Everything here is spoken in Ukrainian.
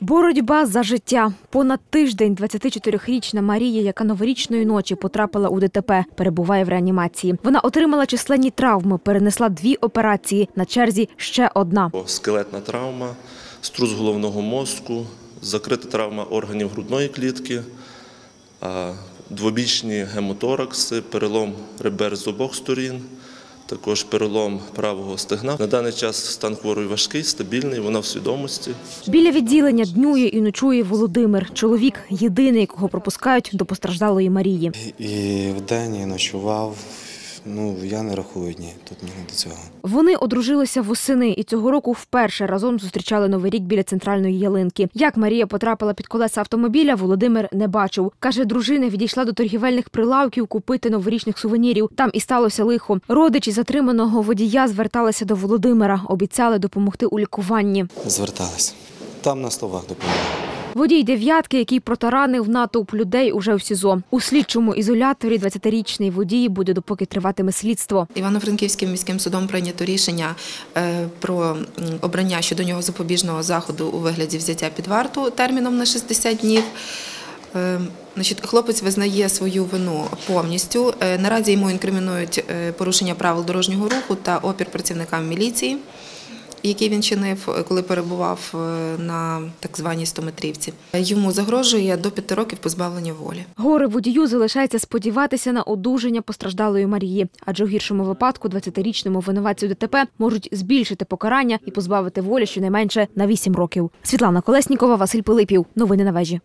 Боротьба за життя. Понад тиждень 24-річна Марія, яка новорічної ночі потрапила у ДТП, перебуває в реанімації. Вона отримала численні травми, перенесла дві операції. На черзі ще одна. Скелетна травма, струс головного мозку, закрита травма органів грудної клітки, двобічні гемоторакси, перелом ребер з обох сторін, також перелом правого стегна. На даний час стан хворої важкий, стабільний, вона в свідомості. Біля відділення днює і ночує Володимир. Чоловік єдиний, якого пропускають до постраждалої Марії. І вдень і ночував. Ну, я не рахую дні, тут мені до цього. Вони одружилися восени і цього року вперше разом зустрічали новий рік біля центральної ялинки. Як Марія потрапила під колеса автомобіля, Володимир не бачив. каже, дружина відійшла до торгівельних прилавків купити новорічних сувенірів. Там і сталося лихо. Родичі затриманого водія зверталися до Володимира, обіцяли допомогти у лікуванні. Зверталися. Там на словах допомогли. Водій дев'ятки, який протаранив натовп людей, уже в СІЗО. У слідчому ізоляторі 20-річний водій буде допоки триватиме слідство. Івано-Франківським міським судом прийнято рішення е, про обрання щодо нього запобіжного заходу у вигляді взяття під варту терміном на 60 днів. Е, Значить, хлопець визнає свою вину повністю. Е, Наразі йому інкримінують порушення правил дорожнього руху та опір працівникам міліції, який він чинив, е, коли перебував е, на так званій стометрівці. Йому загрожує до п'яти років позбавлення волі. Горе водію залишається сподіватися на одужання постраждалої Марії, адже у гіршому випадку 20-річному винуватцю ДТП можуть збільшити покарання і позбавити волі щонайменше на 8 років. Світлана Колеснікова, Василь Пилипів. Новини на вежі.